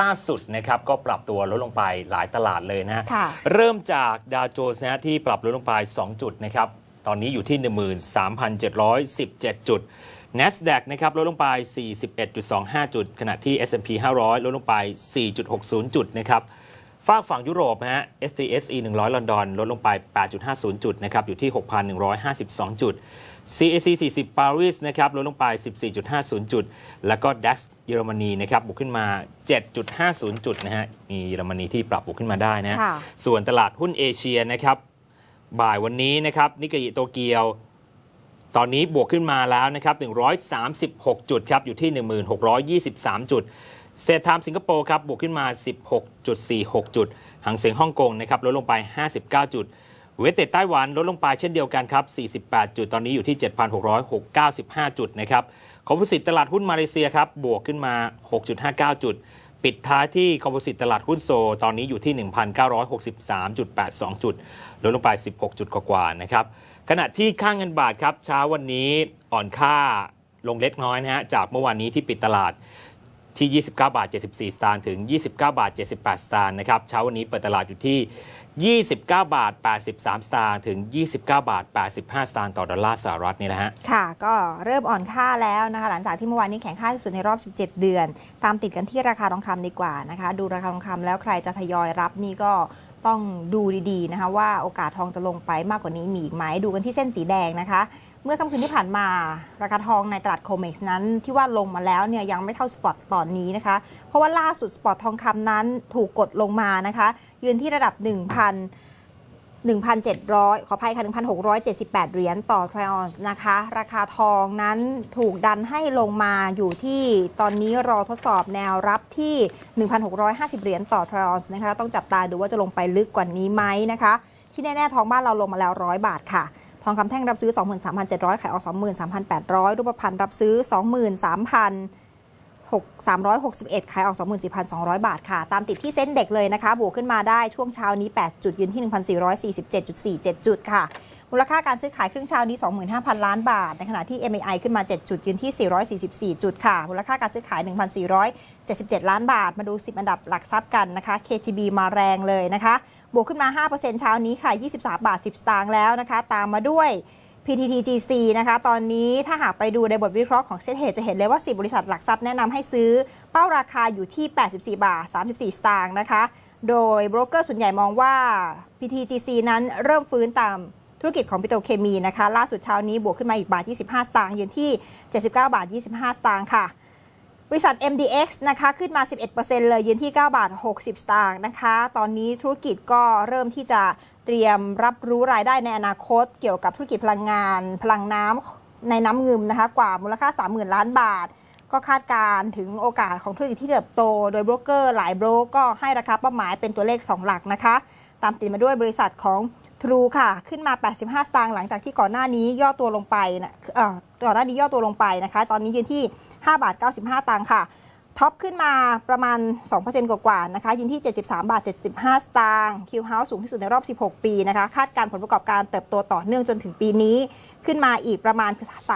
ล่าสุดนะครับก็ปรับตัวลดลงไปหลายตลาดเลยนะฮะค่ะเริ่มจากดาวโจนส์นะฮะที่ปรับลดลงไป 2 จุดนะครับ ตอนนี้อยู่ที่ 13,717 จุด NASDAQ นะครับลดลงไป 41.25 จุด ขณะที่ S&P 500 ลดลงไป 4.60 จุดนะครับฝากฝั่งยุโรปนะฮะ STSE 100 ลอนดอน ลดลงไป 8.50 จุดนะครับ อยู่ที่ 6,152 จุด CAC 40 ปารีสนะครับลดลงไป 14.50 จุด แล้วก็ DAX เยอรมนีนะครับบวกขึ้นมา 7.50 จุดนะฮะ มีเยอรมนีที่ปรับบวกขึ้นมาได้นะค่ะส่วนตลาดหุ้นเอเชียนะครับ บ่ายวันนี้นะครับ นิกเกอิโตเกียว ตอนนี้บวกขึ้นมาแล้วนะครับ 136 จุดครับ อยู่ที่ 1623 จุด เซตไทม์สิงคโปร์ครับ บวกขึ้นมา 16.46 จุดหางเสียงฮ่องกงนะครับ ลดลงไป 59 จุด เวสเตดไต้หวันลดลงไปเช่นเดียวกันครับ 48 จุดตอนนี้อยู่ที่ 7,695 จุดนะครับคอมโพสิตตลาดหุ้นมาเลเซียครับ บวกขึ้นมา 6.59 จุด ปิดท้ายที่คอมโพสิตตลาดหุ้นโซลตอนนี้อยู่ที่ 1,963.82 จุด ลดลงไป 16 จุดกว่าๆนะครับ ขณะที่ค่างเงินบาทครับเช้าวันนี้อ่อนค่าลงเล็กน้อยนะฮะจากเมื่อวานนี้ที่ปิดตลาดที่ 29 บาท 74 สตางค์ ถึง 29 บาท 78 สตางค์ นะครับ เช้าวันนี้เปิดตลาดอยู่ที่ 29 บาท 83 สตางค์ถึง 29 บาท 85 สตางค์ต่อดอลลาร์สหรัฐนี่แหละฮะ ค่ะ ก็เริ่มอ่อนค่าแล้วนะคะ หลังจากที่เมื่อวานนี้แข็งค่าที่สุดในรอบ 17 เดือน ตามติดกันที่ราคาทองคำดีกว่านะคะ ดูราคาทองคำแล้วใครจะทยอยรับนี่ก็ต้องดูดีๆนะคะว่าโอกาสทองจะลงไปมากกว่านี้มีอีกไหมดูกันที่เส้นสีแดงนะคะ เมื่อค่ำคืนที่ผ่านมา ราคาทองในตลาดโคเม็กซ์นั้นที่ว่าลงมาแล้วเนี่ยยังไม่เท่าสปอตตอนนี้นะคะ เพราะว่าล่าสุดสปอตทองคำนั้นถูกกดลงมานะคะ ยืนที่ระดับ 1,000 1,700 ขออภัยค่ะ 1,678 เหรียญต่อทรออนซ์นะคะ ราคาทองนั้นถูกดันให้ลงมาอยู่ที่ตอนนี้รอทดสอบแนวรับที่ 1,650 เหรียญต่อทรออนซ์นะคะ ต้องจับตาดูว่าจะลงไปลึกกว่านี้ไหมนะคะ ที่แน่ๆ ทองบ้านเราลงมาแล้ว 100 บาทค่ะทองคำแท่งรับซื้อ 23,700 ขายออก 23,800 รูปพรรณรับซื้อ 23,000 6 361 ขายออก 24,200 บาทค่ะ ตามติดที่เส้นเด็กเลยนะคะ บวกขึ้นมาได้ช่วงเช้านี้ 8 จุดยืนที่ 1,447.47 จุดค่ะ มูลค่าการซื้อขายครึ่งเช้านี้ 25,000 ล้านบาท ในขณะที่ MAI ขึ้นมา 7 จุดยืนที่ 444 จุดค่ะ มูลค่าการซื้อขาย 1,477 ล้านบาท มาดู 10 อันดับหลักทรัพย์กันนะคะ KTB มาแรงเลยนะคะ บวกขึ้นมา 5%เช้านี้ค่ะ 23 บาท 10 สตางค์แล้วนะคะ ตามมาด้วย PTTGC นะคะ ตอนนี้ถ้าหากไปดูในบทวิเคราะห์ของเซตเฮจะเห็นเลยว่า 10 บริษัทหลักทรัพย์แนะนำให้ซื้อเป้าราคาอยู่ที่ 84 บาท 34 สตางค์นะคะ โดยโบรกเกอร์ส่วนใหญ่มองว่า PTGC นั้นเริ่มฟื้นตามธุรกิจของปิโตรเคมีนะคะ ล่าสุดเช้านี้บวกขึ้นมาอีกบาท 25 สตางค์ยืนที่ 79 บาท 25 สตางค์ค่ะ บริษัท MDX นะคะขึ้นมา 11%เลยยืนที่ 9 บาท 60 สตางค์นะคะ ตอนนี้ธุรกิจก็เริ่มที่จะ เตรียมรับรู้รายได้ในอนาคต เกี่ยวกับธุรกิจพลังงาน พลังน้ำในน้ำเงิมนะคะกว่ามูลค่า 30,000 ล้านบาท ก็คาดการณ์ถึงโอกาสของธุรกิจที่เติบโต โดยโบรกเกอร์หลายโบรกก็ให้ราคาเป้าหมายเป็นตัวเลข 2 หลักนะคะ ตามติดมาด้วยบริษัทของ True ค่ะ ขึ้นมา 85 สตางค์หลังจากที่ก่อนหน้านี้ย่อตัวลงไปนะเออก่อนหน้านี้ย่อตัวลงไปนะคะ ตอนนี้ยืนที่ 5 บาท 95 ตังค์ค่ะ ท็อปขึ้นมาประมาณ 2%กว่าๆนะคะยืนที่ 73 บาท 75 สตางค์คิวเฮาส์สูงที่สุดในรอบ 16 ปีนะคะ คาดการผลประกอบการเติบโตต่อเนื่องจนถึงปีนี้ ขึ้นมาอีกประมาณ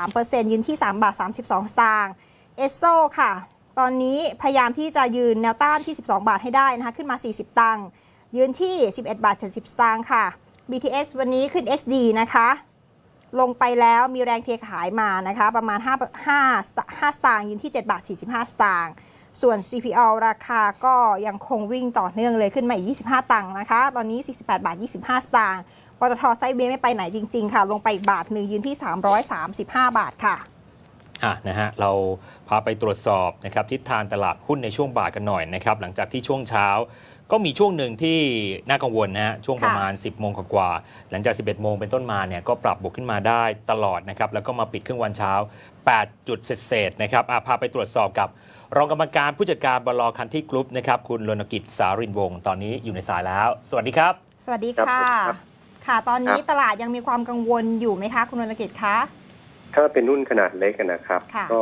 3%ยืนที่ 3 บาท 32 สตางค์เอสโซค่ะ ตอนนี้พยายามที่จะยืนแนวต้านที่ 12 บาทให้ได้นะคะ ขึ้นมา 40 ตังค์ยืนที่ 11 บาท 70 สตางค์ค่ะ BTS วันนี้ขึ้น XD นะคะ ลงไปแล้วมีแรงเทขายมานะคะ ประมาณ 5 5 5 สตางค์ยืนที่ 7 บาท 45 สตางค์ ส่วน CPO ราคาก็ยังคงวิ่งต่อเนื่องเลยขึ้นมาอีก 25 ตังค์นะคะ ตอนนี้ 48 บาท 25 สตางค์ปตทไซด์เบย์ไม่ไปไหนจริง ๆ ค่ะ ลงไปอีกบาทหนึ่งยืนที่ 335 บาทค่ะอะนะฮะเราพาไปตรวจสอบนะครับทิศทางตลาดหุ้นในช่วงบ่ายกันหน่อยนะครับหลังจากที่ช่วงเช้าก็มีช่วงหนึ่งที่น่ากังวลนะฮะช่วงประมาณ 10 โมงกว่าๆหลังจาก 11 โมงเป็นต้นมาเนี่ยก็ปรับบวกขึ้นมาได้ตลอดนะครับแล้วก็มาปิดครึ่งวันเช้า 8 จุดเศษๆนะครับอะพาไปตรวจสอบกับ รองกรรมการผู้จัดการบลคันที่กรุ๊ปนะครับคุณรณกิจสารินวงศ์ตอนนี้อยู่ในสายแล้ว สวัสดีครับ สวัสดีครับค่ะ ครับ ค่ะ ตอนนี้ครับตลาดยังมีความกังวลอยู่ไหมคะคุณรณกิจคะ ถ้าเป็นหุ้นขนาดเล็กอะนะครับ ค่ะก็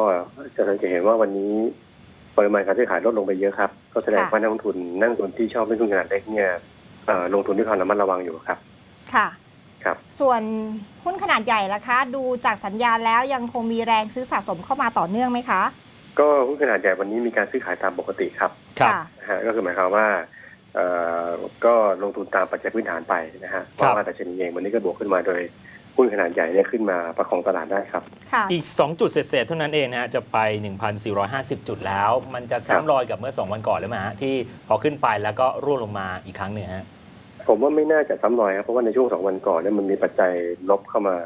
จะสังเกตเห็นว่าวันนี้ปริมาณการซื้อขายลดลงไปเยอะครับ ก็แสดงค่ะ ว่านักลงทุนนักลงทุนที่ชอบเล่นหุ้นขนาดเล็กเนี่ยเอ่อลงทุนด้วยความระมัดระวังอยู่ครับ ค่ะ ครับ ส่วนหุ้นขนาดใหญ่ล่ะคะ ดูจากสัญญาณแล้วยังคงมีแรงซื้อสะสมเข้ามาต่อเนื่องไหมคะ ก็หุ้นขนาดใหญ่วันนี้มีการซื้อขายตามปกติครับครับค่ะนะฮะก็คือหมายความว่าเอ่อก็ลงทุนตามปัจจัยพื้นฐานไปนะฮะเพราะว่าดัชนีเองวันนี้ก็บวกขึ้นมาโดยหุ้นขนาดใหญ่เนี่ยขึ้นมาประคองตลาดได้ครับค่ะอีก 2 จุดเศษๆเท่านั้นเองนะฮะจะไป 1,450 จุดแล้ว มันจะซ้ำรอยกับเมื่อ 2 วันก่อนหรือเปล่าฮะที่พอขึ้นไปแล้วก็ร่วงลงมาอีกครั้งหนึ่งฮะผมว่าไม่น่าจะซ้ำรอยครับ เพราะว่าในช่วงสองวันก่อนเนี่ยมันมีปัจจัยลบเข้ามา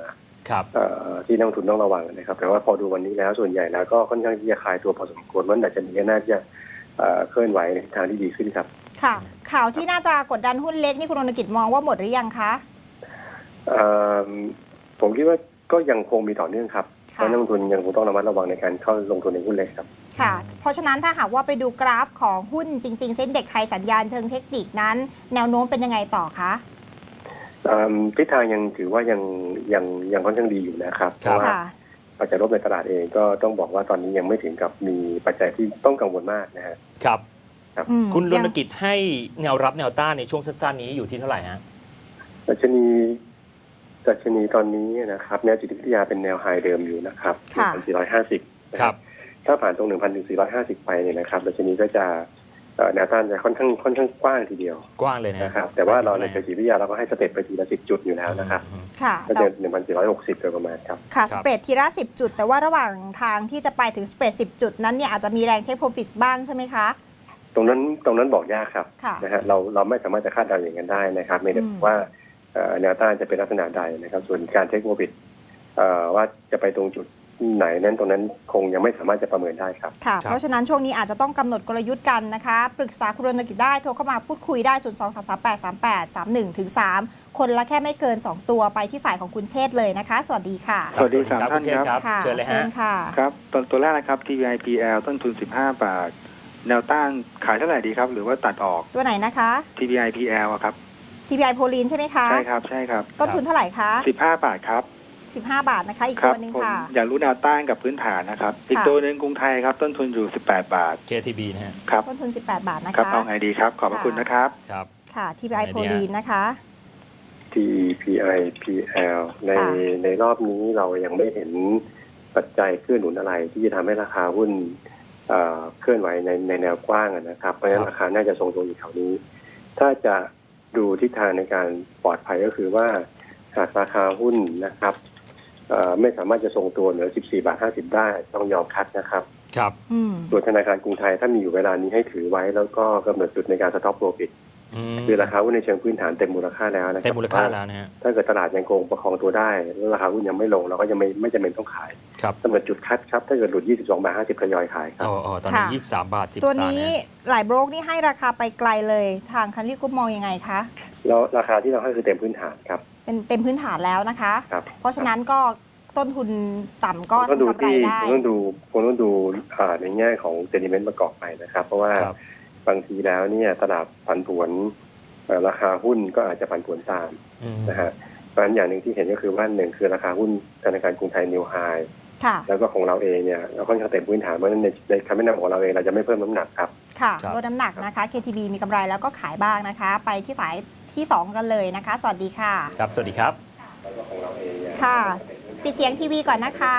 ครับเอ่อที่นักลงทุนต้องระวังนะครับ แต่ว่าพอดูวันนี้แล้วส่วนใหญ่แล้วก็ค่อนข้างที่จะคลายตัวพอสมควรมันดัชนีก็น่าจะเอ่อเคลื่อนไหวในทางที่ดีขึ้นครับ ค่ะ ข่าวที่น่าจะกดดันหุ้นเล็กนี่คุณรณกิจมองว่าหมดหรือยังคะเอ่อผมคิดว่าก็ยังคงมีต่อเนื่องครับเพค่ะราะนักลงทุนยังคงต้องระมัดระวังในการเข้าลงทุนในหุ้นเล็กครับ ค่ะ เพราะฉะนั้นถ้าหากว่าไปดูกราฟของหุ้นจริงๆ เส้นเด็กไทยสัญญาณเชิงเทคนิคนั้น แนวโน้มเป็นยังไงต่อคะเอิ่ม ทิศทางยังถือว่ายังยังยังค่อนข้างดีอยู่นะครับเพครับราะว่าค่ะปัจจัยลบในตลาดเองก็ต้องบอกว่าตอนนี้ยังไม่ถึงกับมีปัจจัยที่ต้องกังวลมากนะฮะครับอืมคุณรยัณงกิจให้แนวรับแนวต้านในช่วงสั้นๆนี้อยู่ที่เท่าไหร่ฮะดัชนีดัชนีตอนนี้นะครับ แนวจิตวิทยาเป็นแนวไฮเดิมอยู่นะครับค่ะ1,450นะครับ ถ้าผ่านตรง 1,450 ไปเนี่ยนะครับดัชนีก็จะเอ่อ แนวต้านจะค่อนข้างค่อนข้างกว้างทีเดียว กว้างเลยนะนะครับ แต่ว่าเราในเชิงจิตวิทยาเราก็ให้สเต็ปไปทีละ10จุดอยู่แล้วนะครับอืมค่ะก็จะ1,460โดยประมาณครับ ค่ะคสรับเปรดทีละ10จุด แต่ว่าระหว่างทางที่จะไปถึงสเปรด10จุดนั้นเนี่ยอาจจะมีแรงเทคโปรฟิตบ้างใช่ไหมคะ ตรงนั้นตรงนั้นบอกยากครับค่ะนะฮะเราเราไม่สามารถจะคาดเดาอย่างนั้นได้นะครับไม่ได้อืมว่าเอ่อแนวต้านจะเป็นลักษณะใดนะครับ ส่วนการเทคโปรฟิตเอ่อว่าจะไปตรงจุด ไหนนั้นตรงนั้นคงยังไม่สามารถจะประเมินได้ครับค่ะครับเพราะฉะนั้นช่วงนี้อาจจะต้องกำหนดกลยุทธ์กันนะคะ ปรึกษาคุณรณกิจได้โทรเข้ามาพูดคุยได้ 0 2 3 3 8 3 8 3 1ถึง3คนละแค่ไม่เกิน 2 ตัวไปที่สายของคุณเชษฐ์เลยนะคะ สวัสดีค่ะ สวัสดีครับคุณเชษฐ์ครับค่ะเชิญเลยฮะค่ะครับตัวตัวแรกนะครับ TVIPL ต้นทุน 15 บาท แนวต้านขายเท่าไหร่ดีครับ หรือว่าตัดออกตัวไหนนะคะ TVIPL อะครับ TPI โพลีนใช่ไหมคะใช่ครับใช่ครับต้นทุนเท่าไหร่คะ15 บาทครับ 15 บาทนะคะ อีกครัตัวหนึ่งผมค่ะ อยากรู้แนวต้านกับพื้นฐานนะครับ อีกค่ะ ตัวหนึ่งกรุงไทยครับ ต้นทุนอยู่ 18 บาท KTB นะฮะครับ ต้นทุน 18 บาทนะครับคะเอาไงดีครับ ขอบพระคุณนะครับ ครับ ค่ะ TPI ไหนโพดีฮะลีนนะคะ TPI PL ในค่ะ ในรอบนี้เรายังไม่เห็นปัจจัยเคลื่อนหนุนอะไร ที่จะทำให้ราคาหุ้นเอ่อเคลื่อนไหวในในแนวกว้างอะนะครับ เพราะฉะนั้นราคาน่าจะทรงตัวอยู่แถวนี้ ถ้าจะดูทิศทางในการปลอดภัยก็คือว่าหากราคาหุ้นนะครับเอ่อ ไม่สามารถจะทรงตัวเหนือ 14 บาท 50 ได้ ต้องยอมคัดนะครับ ครับอืมส่วนธนาคารกรุงไทยถ้ามีอยู่เวลานี้ให้ถือไว้ แล้วก็กำหนดจุดในการสต็อปโปรฟิตอืมคือราคาหุ้นในเชิงพื้นฐานเต็มมูลค่าแล้วนะครัเต็มมูลค่าแล้วนะฮะถ้าเกิดตลาดยังคงประคองตัวได้แล้วราคาหุ้นยังไม่ลงเราก็ยังไม่ไม่จำเป็นต้องขายครับกำหนดจุดคัดครับถ้าเกิดหลุด 22 บาท 50ทยอยขายครับอ๋ออ๋อตอนนี้ค่ะยี่สิบสามบาทสิบตัวสตางค์นี้นะหลายโบรกนี่ให้ราคาไปไกลเลย ทางคันรีกรุ๊ปมองยังไงคะแล้วราคาที่เราให้คือเต็มพื้นฐานครับ เป็นเต็มพื้นฐานแล้วนะคะ ครับ เพราะฉะนั้นก็ต้นทุนต่ำก็ต้องดูทำกำไรที่ได้ต้องดูคงต้องดูอ่าในแง่ของเซนิเมนต์ประกอบไปนะครับ เพราะว่าครับ บางทีแล้วเนี่ยตลาดผันผวนเอ่อราคาหุ้นก็อาจจะผันผวนตามอืมนะฮะเพราะฉะนั้นอย่างหนึ่งที่เห็นก็คือว่าหนึ่งคือราคาหุ้นธนาคารกรุงไทยนิวไฮค่ะ แล้วก็ของเราเองเนี่ยเราค่อนข้างเต็มพื้นฐานเพราะฉะนั้นในในคำแนะนำของเราเองเราจะไม่เพิ่มน้ำหนักครับ ค่ะครับลดน้ำหนักนะคะ KTB มีกำไรแล้วก็ขายบ้างนะคะ ไปที่สาย ที่ 2 กันเลยนะคะ สวัสดีค่ะ ครับ สวัสดีครับค่ะ ปิดเสียงทีวีก่อนนะคะ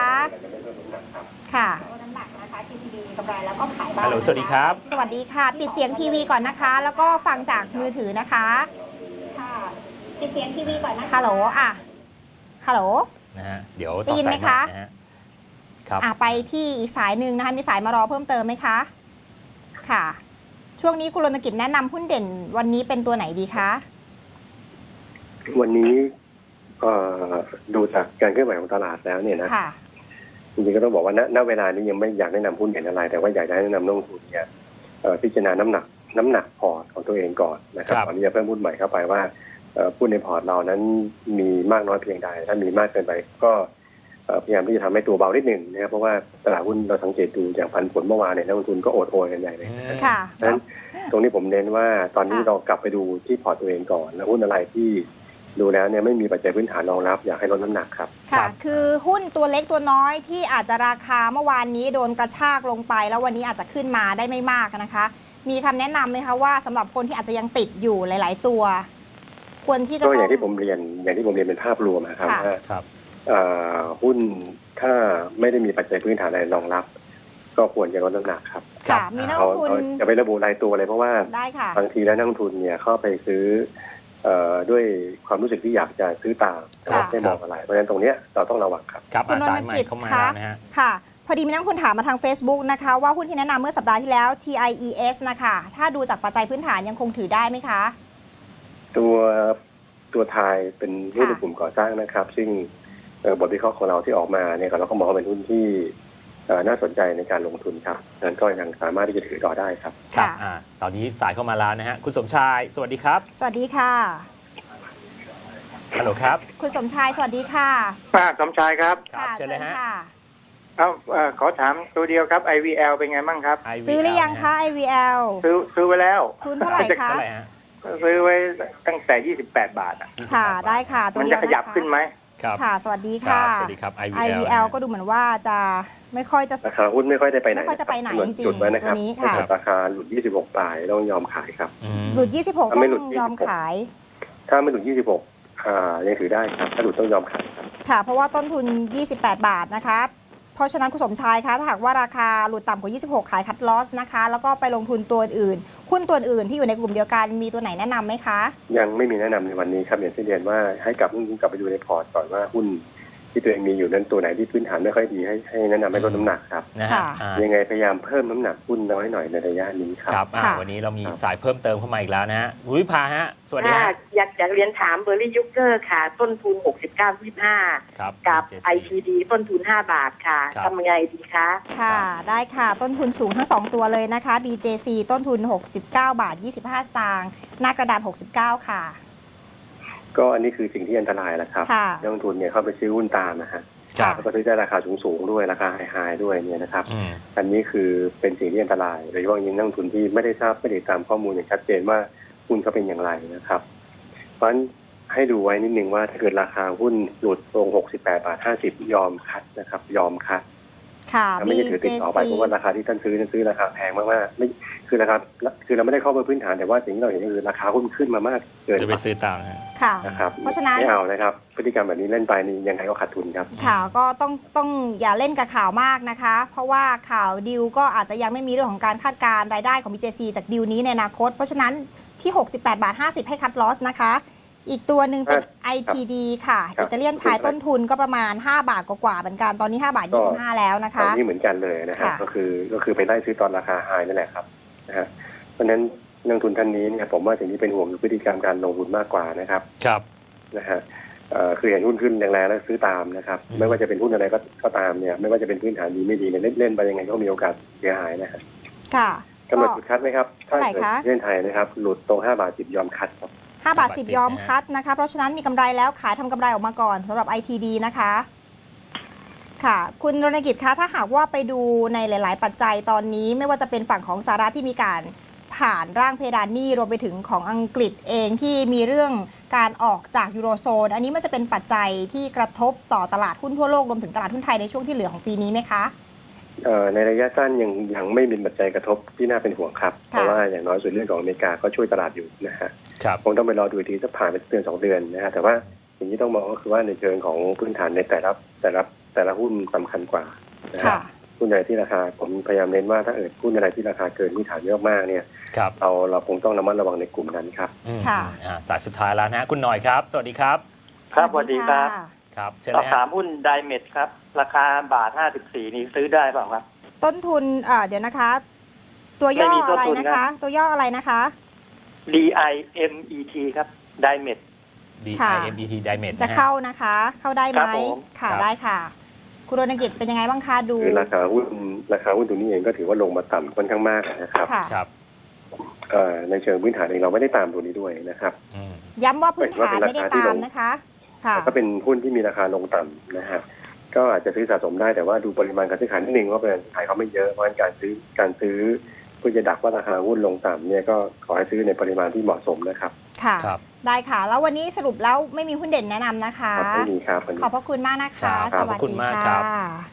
ค่ะลดน้ำหนักนะคะ KTB มีกำไรแล้วก็ขายบ้างฮัลโหลสวัสดีครับ สวัสดีค่ะ ปิดเสียงทีวีก่อนนะคะ แล้วก็ฟังจากมือถือนะคะ ค่ะปิดเสียงทีวีก่อนนะคะฮัลโหลอะฮัลโหลนะฮะเดี๋ยวได้ต่อยินสาไหมยใหม่คะนะฮะครับอะไปที่อีกสายหนึ่งนะคะมีสายมารอเพิ่มเติมไหมคะ ค่ะ ช่วงนี้คุณรณกิจแนะนำหุ้นเด่นวันนี้เป็นตัวไหนดีคะ วันนี้เอ่อดูจากการเคลื่อนไหวของตลาดแล้วเนี่ยนะค่ะจริงๆก็ต้องบอกว่าณณเวลานี้ยังไม่อยากแนะนำหุ้นเห็นอะไร แต่ว่าอยากจะแนะนำนักลงทุนเนี่ยเอ่อพิจารณาน้ำหนักน้ำหนักพอร์ตของตัวเองก่อนนะครับครับก่อนที่จะเพิ่มหุ้นใหม่เข้าไปว่าเอ่อหุ้นในพอร์ตเรานั้นมีมากน้อยเพียงใด ถ้ามีมากเกินไปก็เอ่อพยายามที่จะทำให้ตัวเบานิดหนึ่งนะครับเพราะว่าตลาดหุ้นเราสังเกตดูอย่างพันผลเมื่อวานเนี่ยนักลงทุนก็โอดโอยกันใหญ่เลยอืมค่ะดังนั้นตรงนี้ผมเน้นว่าตอนนี้ค่ะเรากลับไปดูที่พอร์ตตัวเองก่อนแล้วหุ้นอะไรที่ ดูแล้วเนี่ยไม่มีปัจจัยพื้นฐานรองรับ อยากให้ลดน้ำหนักครับ ค่ะครับคือหุ้นตัวเล็กตัวน้อยที่อาจจะราคาเมื่อวานนี้โดนกระชากลงไป แล้ววันนี้อาจจะขึ้นมาได้ไม่มากนะคะ มีคำแนะนำไหมคะว่าสำหรับคนที่อาจจะยังติดอยู่หลาย ๆ ตัว ควรที่จะก็ต้ออย่างที่ผมเรียนอย่างที่ผมเรียนเป็นภาพรวมนะครับค่ะว่าครับเอ่อหุ้นถ้าไม่ได้มีปัจจัยพื้นฐานอะไรรองรับ ก็ควรจะลดน้ำหนักครับครับค่ะมีนักลเขางทุนเขาจะไม่ระบุรายตัวเลยเพราะว่าได้ค่ะบางทีแล้วนักลงทุนเนี่ยเข้าไปซื้อเอ่อ ด้วยความรู้สึกที่อยากจะซื้อตามนะครับค่ะไม่มองอะไร เพราะฉะนั้นตรงเนี้ยเราต้องระวังครับครับคุณอาสายรณใหม่กิจเข้ามาคะแล้วนะฮะค่ะพอดีมีนักลงทุนถามมาทาง Facebook นะคะว่าหุ้นที่แนะนำเมื่อสัปดาห์ที่แล้ว TIES นะคะถ้าดูจากปัจจัยพื้นฐานยังคงถือได้ไหมคะ ตัวตัวไทยเป็นหุ้นในค่ะกลุ่มก่อสร้างนะครับ ซึ่งเอ่อบทวิเคราะห์ของเราที่ออกมาเนี่ยเราก็มองว่าเป็นหุ้นที่เอ่อ น่าสนใจในการลงทุนครับนั้นก็ยังสามารถที่จะถือต่อได้ครับครับค่ะอ่าตอนนี้สายเข้ามาแล้วนะฮะคุณสมชายสวัสดีครับ สวัสดีค่ะฮัลโหลครับ คุณสมชายสวัสดีค่ะป้าสมชายครับครับค่ะเชิญเลยฮะค่ะเอาเอ่อขอถามตัวเดียวครับ IVL เป็นไงบ้างครับ IVL ซื้อหรือยังคะ IVL ซื้อซื้อไว้แล้ว ทุนเท่าไหร่คะเท่าไหร่ฮะซื้อไว้ตั้งแต่ 28 บาทอะค่ะได้ค่ะ ตัวมันเดีจะยวขนะยับคะขึ้นไหมครับค่ะ สวัสดีครัค่ะบสวัสดีครับ IVL IVL ก็ดูเหมือนว่าจะ ไม่ค่อยจะราคาหุ้นไม่ค่อยได้ไปไหนไม่ค่อยจะไปไหนกำดจริงๆจุดไว้นะครับตัวนี้ค่ะถ้าเกิดราคาหลุด 26 ปลายต้องยอมขายครับอืมหลุด 26ถ้าต้ไม่หลุดองยอม26ขาย ถ้าไม่หลุด 26อ่ายังถือได้ครับถ้าหลุดต้องยอมขายครับค่ะ เพราะว่าต้นทุน 28 บาทนะคะ เพราะฉะนั้นคุณสมชายคะถ้าหากว่าราคาหลุดต่ำกว่า 26 ขายคัดลอสนะคะ แล้วก็ไปลงทุนตัวอื่นหุ้นตัวอื่นที่อยู่ในกลุ่มเดียวกันมีตัวไหนแนะนำไหมคะ ยังไม่มีแนะนำในวันนี้ครับอย่างที่เรียนว่าให้กลับหุ้นกลับไปดูในพอร์ตก่อนว่าหุ้น ที่ตัวเองมีอยู่นั้นตัวไหนที่พื้นฐานไม่ค่อยดีให้ให้แนะนำให้ลดน้ำหนักครับนะค่ะฮะอ่ายังไงพยายามเพิ่มน้ำหนักหุ้นน้อยหน่อยในระยะนี้ครับครับอ่าค่ะวันนี้เรามีครับสายเพิ่มเติมเข้ามาอีกแล้วนะฮะคุณวิภาฮะสวัสดีค่ะฮะอยากอยากเรียนถามเบอร์รี่ยุกเกอร์ค่ะ ต้นทุน 69.25ครับกับ JC IPD ต้นทุน 5 บาทค่ะครับทำยังไงดีคะค่ะ ได้ค่ะต้นทุนสูงทั้ง2ตัวเลยนะคะ BJC ต้นทุน 69 บาท 25 สตางค์หน้ากระดาษ 69 ค่ะ ก็อันนี้คือสิ่งที่อันตรายแหละครับค่ะ นักลงทุนเนี่ยเข้าไปซื้อหุ้นตามนะฮะครับแล้วก็ซื้อได้ราคาสูงๆด้วยราคาไฮๆด้วยเนี่ยนะครับ อืม อันนี้คือเป็นสิ่งที่อันตรายโดยเฉพาะอย่างยิ่งนักลงทุนที่ไม่ได้ทราบไม่ได้ตามข้อมูลอย่างชัดเจนว่าหุ้นเขาเป็นอย่างไรนะครับ เพราะฉะนั้นให้ดูไว้นิดนึงว่าถ้าเกิดราคาหุ้นหลุดลง 68 บาท 50 ยอมคัดนะครับ ยอมคัด ค่ะไม่จะถือติดต่อไป BJC เพราะว่าราคาที่ท่านซื้อนั้นซื้อราคาแพงมากๆไม่คือราคาคือเราไม่ได้ข้อมูลพื้นฐานแต่ว่าสิ่งที่เราเห็นก็คือราคาหุ้นขึ้นมามากเกินจะไปซื้อตามนะฮะค่ะนะครับเพราะฉะนั้นไม่เอานะครับพฤติกรรมแบบนี้เล่นไปนี่ยังไงก็ขาดทุนครับข่าวก็ต้องต้องอย่าเล่นกับข่าวมากนะคะ เพราะว่าข่าวดิวก็อาจจะยังไม่มีเรื่องของการคาดการณ์รายได้ของ BJC จากดิวนี้ในอนาคต เพราะฉะนั้นที่ 68 บาท 50 ให้คัดลอสนะคะ อีกตัวหนึ่งเป็น ITD ค่ะ ครับอิตาเลียนขายต้นทุนก็ประมาณ 5 บาทกว่าๆเหมือนกัน ตอนนี้ 5 บาท25 แล้วนะตอนคะ นี้เหมือนกันเลยนะครับค่ะ ก็คือก็คือไปไล่ซื้อตอนราคาไฮนั่นแหละครับนะฮะเพราะฉะนั้นนักลงทุนท่านนี้เนี่ยผมว่าสิ่งที่เป็นห่วงคือพฤติกรรมการลงทุนมากกว่านะครับ ครับ นะฮะเอ่อคือเห็นหุ้นขึ้นแรงๆแล้วซื้อตามนะครับ อืม ไม่ว่าจะเป็นหุ้นอะไรก็ก็ตามเนี่ย ไม่ว่าจะเป็นพื้นฐานดีไม่ดีเนี่ยเล่นเล่นไปยังไงก็มีโอกาสเสียหายนะฮะค่ะกำหนดจุดคัดไหมครับเท่าไหร่เกิดคะเล่นไทยนะครับ หลุดตรง5บาท10ยอมคัดครับ 5บาท5บาท 10 ยอมนะฮะคัดนะคะ เพราะฉะนั้นมีกำไรแล้วขายทำกำไรออกมาก่อนสำหรับ ITD นะคะ ค่ะ คุณรณกิจคะ ถ้าหากว่าไปดูในหลาย ๆ ปัจจัยตอนนี้ ไม่ว่าจะเป็นฝั่งของสหรัฐที่มีการผ่านร่างเพดานหนี้รวมไปถึงของอังกฤษเองที่มีเรื่องการออกจากยูโรโซน อันนี้มันจะเป็นปัจจัยที่กระทบต่อตลาดหุ้นทั่วโลกรวมถึงตลาดหุ้นไทยในช่วงที่เหลือของปีนี้ไหมคะเอ่อในระยะสั้นยังยังไม่เป็นปัจจัยกระทบที่น่าเป็นห่วงครับค่ะเพราะว่าอย่างน้อยสุดเรื่องของอเมริกาก็ช่วยตลาดอยู่นะฮะ ครับคงต้องไปรอดูอีกทีสักผ่านไปเดือนสองเดือนนะฮะแต่ว่าสิ่งที่ต้องมองก็คือว่าในเชิงของพื้นฐานในแต่ละแต่ละแต่ละหุ้นสำคัญกว่านะฮะค่ะหุ้นใดที่ราคาผมพยายามเน้นว่าถ้าเกิดหุ้นอะไรที่ราคาเกินพื้นฐานเยอะมากเนี่ยครับเราเราคงต้องระมัดระวังในกลุ่มนั้นครับอืมค่ะอ่าสายสุดท้ายแล้วนะฮะคุณหน่อยครับ สวัสดีครับ ครับสวัสดีครับะครับเชิญสอเลบยถาฮะมหุ้นไดเมดครับ ราคาบาทห้าสิบสี่นี่ซื้อได้เปล่าครับ ต้นทุนเอ่อเดี๋ยวนะคะ ตัวย่อไม่มีต้อะนไรทุนนะครัคะบตัวย่ออะไรนะคะ D I M E T ครับไดเมด D ค่ะ I M E T Diamond จะนะฮะเข้านะคะ เข้าได้ไหมครับผมค่ะครับได้ค่ะ คุณรณกิจเป็นยังไงบ้างคะดูคือราคาหุ้นราคาหุ้นตัวนี้เองก็ถือว่าลงมาต่ำค่อนข้างมากนะครับค่ะครับเอ่อในเชิงพื้นฐานเองเราไม่ได้ตามตัวนี้ด้วยนะครับอืมย้ำว่าพื้นฐานเป็นไม่ได้ราคาที่ตามลงก็เป็นหุ้นที่มีราคาลงต่ำนะฮะก็อาจจะซื้อสะสมได้แต่ว่าดูปริมาณการซื้อขายนิดนึงว่าเป็นขายเขาไม่เยอะเพราะฉะนั้นการซื้อการซื้อ เพื่อจะดักว่าราคาหุ้นลงต่ำเนี่ยก็ขอให้ซื้อในปริมาณที่เหมาะสมนะครับ ค่ะ ครับ ได้ค่ะ แล้ววันนี้สรุปแล้วไม่มีหุ้นเด่นแนะนำนะคะ ครับไม่มีครับวันนี้ ขอบพระคุณมากนะคะ ครับสขอบพวัสระคุณดีมากค่ครับะ